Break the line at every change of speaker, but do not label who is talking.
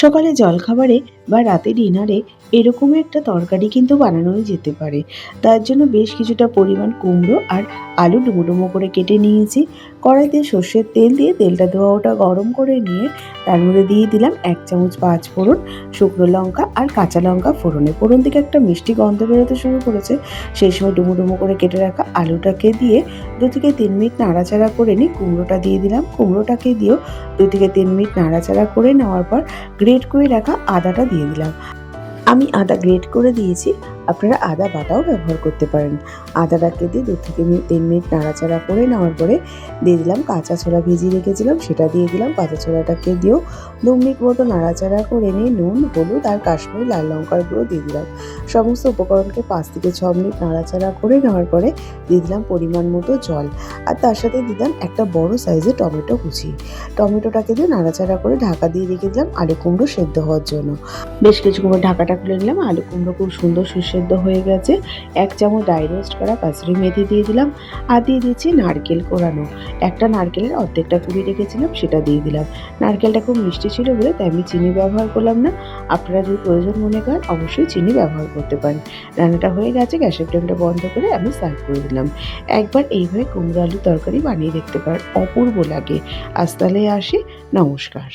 সকালে জলখাবারে বা রাতে ডিনারে এরকম একটা তরকারি কিন্তু বানানোই যেতে পারে। তার জন্য বেশ কিছুটা পরিমাণ কুমড়ো আর আলু ডুমো করে কেটে নিয়েছি। কড়াইতে সর্ষের তেল দিয়ে তেলটা ধোয়া ওটা গরম করে নিয়ে তার মধ্যে দিয়ে দিলাম এক চামচ পাঁচ ফোড়ন, শুকনো লঙ্কা আর কাঁচা লঙ্কা ফোড়নে। ফোড়ন থেকে একটা মিষ্টি গন্ধ বেরোতে শুরু করেছে। সেই সময় ডুমো ডুমো করে কেটে রাখা আলুটাকে দিয়ে দু থেকে তিন মিনিট নাড়াচাড়া করে নিই কুমড়োটা দিয়ে দিলাম। কুমড়োটাকে দিয়েও দু থেকে তিন মিনিট নাড়াচাড়া করে নেওয়ার পর গ্রেট করে রাখা আদাটা দিয়ে দিলাম। আমি আদা গ্রেট করে দিয়েছি। আপনারা আদা বাটাও ব্যবহার করতে পারেন। আদাটাকে দিয়ে দু থেকে তিন মিনিট নাড়াচাড়া করে নেওয়ার পরে দিয়ে দিলাম কাঁচা ছোলা ভিজিয়ে রেখেছিলাম, সেটা দিয়ে দিলাম কাঁচা ছোলাটাকে দিয়েও দু মিনিট মতো নাড়াচাড়া করে নিয়ে নুন, হলুদ আর কাশ্মীর লাল লঙ্কার গুঁড়ো দিয়ে দিলাম। সমস্ত উপকরণকে পাঁচ থেকে ছ মিনিট নাড়াচাড়া করে নেওয়ার পরে দিয়ে দিলাম পরিমাণ মতো জল। আর তার সাথে দিলাম একটা বড় সাইজের টমেটো কুচি। টমেটোটাকে দিয়ে নাড়াচাড়া করে ঢাকা দিয়ে রেখে দিলাম আলু কুমড়ো সেদ্ধ হওয়ার জন্য। বেশ কিছু কুমড়ো ঢাকাটা খুলে নিলাম, আলু কুমড়ো খুব সুন্দর সুসেদ্ধ হয়ে গেছে। এক চামচ ড্রাই রোস্ট করা কাসুরি মেথি দিয়ে দিলাম আর দিয়ে দিচ্ছি নারকেল কোরানো। একটা নারকেলের অর্ধেকটা কুড়ি রেখেছিলাম, সেটা দিয়ে দিলাম। নারকেলটা খুব মিষ্টি ছিল বলে তাই আমি চিনি ব্যবহার করলাম না। আপনারা যদি প্রয়োজন মনে করেন, অবশ্যই চিনি ব্যবহার করতে পারেন। রান্নাটা হয়ে গেছে, গ্যাসের ফ্লেমটা বন্ধ করে আমি সার্ভ করে দিলাম। একবার এইভাবে কুমড়ো আলু তরকারি বানিয়ে দেখতে পারেন, অপূর্ব লাগে। আজ তাহলে আসি, নমস্কার।